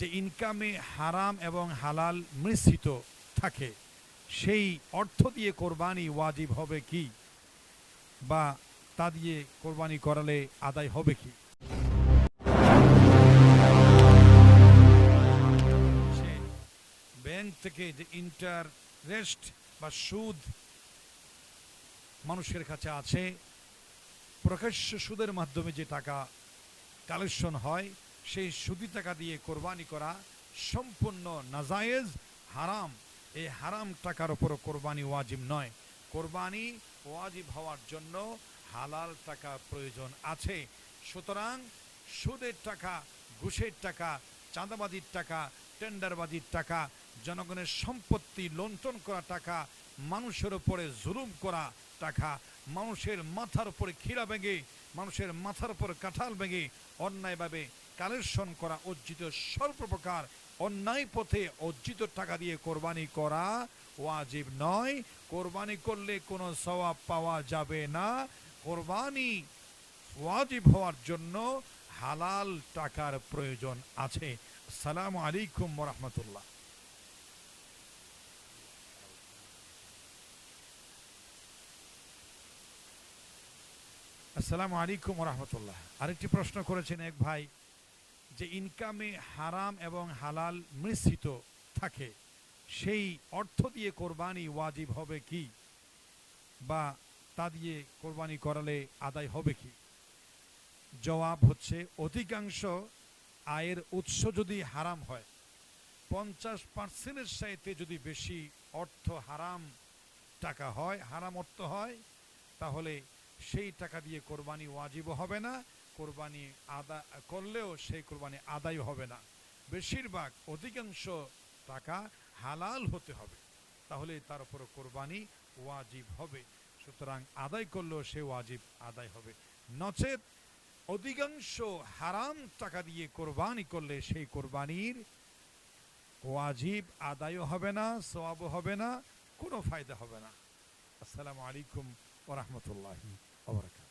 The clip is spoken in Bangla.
যে ইনকামে হারাম এবং হালাল মিশ্রিত থাকে, সেই অর্থ দিয়ে কোরবানি ওয়াজিব হবে কি? বা তা দিয়ে কোরবানি করালে আদায় হবে কি? ব্যাংক থেকে যে ইন্টারেস্ট বা সুদ মানুষের কাছে আছে, প্রকাশ্য সুদের মাধ্যমে যে টাকা কালেকশন হয় সেই সুদি টাকা দিয়ে কোরবানি করা সম্পূর্ণ নাজায়েজ, হারাম। এই হারাম টাকার উপর কোরবানি ওয়াজিব নয়। কোরবানি ওয়াজিব হওয়ার জন্য হালাল টাকা প্রয়োজন আছে। সুতরাং সুদের টাকা, ঘুষের টাকা, চাঁদাবাজির টাকা টেন্ডারবাজির টাকা, জনগণের সম্পত্তি লুণ্ঠন করা টাকা, মানুষের উপরে জুলুম করা টাকা, মানুষের মাথার উপরে খিরা ভেঙে, মানুষের মাথার উপর কাঁঠাল ভেঙে অন্যায়ভাবে কালেকশন করা অর্জিত সর্বপ্রকার অন্যায় পথে অর্জিত টাকা দিয়ে কোরবানি করা ওয়াজিব নয়। কোরবানি করলে কোনো সওয়াব পাওয়া যাবে না। কোরবানি ওয়াজিব হওয়ার জন্য হালাল টাকার প্রয়োজন আছে। সালাম আলাইকুম রহমতুল্লাহ। আসসালামু আলাইকুম রহমতুল্লাহ। আরেকটি প্রশ্ন করেছেন এক ভাই যে ইনকামে হারাম এবং হালাল মিশ্রিত থাকে, সেই অর্থ দিয়ে কোরবানি ওয়াজিব হবে কি? বা তা দিয়ে কোরবানি করালে আদায় হবে কি? জবাব হচ্ছে, অধিকাংশ আয়ের উৎস যদি হারাম হয়, পঞ্চাশ পার্সেন্টের সাইতে যদি বেশি অর্থ হারাম টাকা হয়, হারাম অর্থ হয়, তাহলে সেই টাকা দিয়ে কোরবানি ওয়াজিব হবে না। কোরবানি আদা, করলেও সেই কোরবানি আদায় হবে না। বেশিরভাগ অধিকাংশ টাকা হালাল হতে হবে, তাহলে তার উপর কোরবানি ওয়াজিব হবে। সুতরাং আদায় করলেও সে ওয়াজিব আদায় হবে। নচেত অধিকাংশ হারাম টাকা দিয়ে কোরবানি করলে সেই কোরবানির ওয়াজিব আদায়ও হবে না সবাবও হবে না, কোনো ফায়দা হবে না। আসসালামু আলাইকুম ওরহমতুল্লাহি ওবরাকাত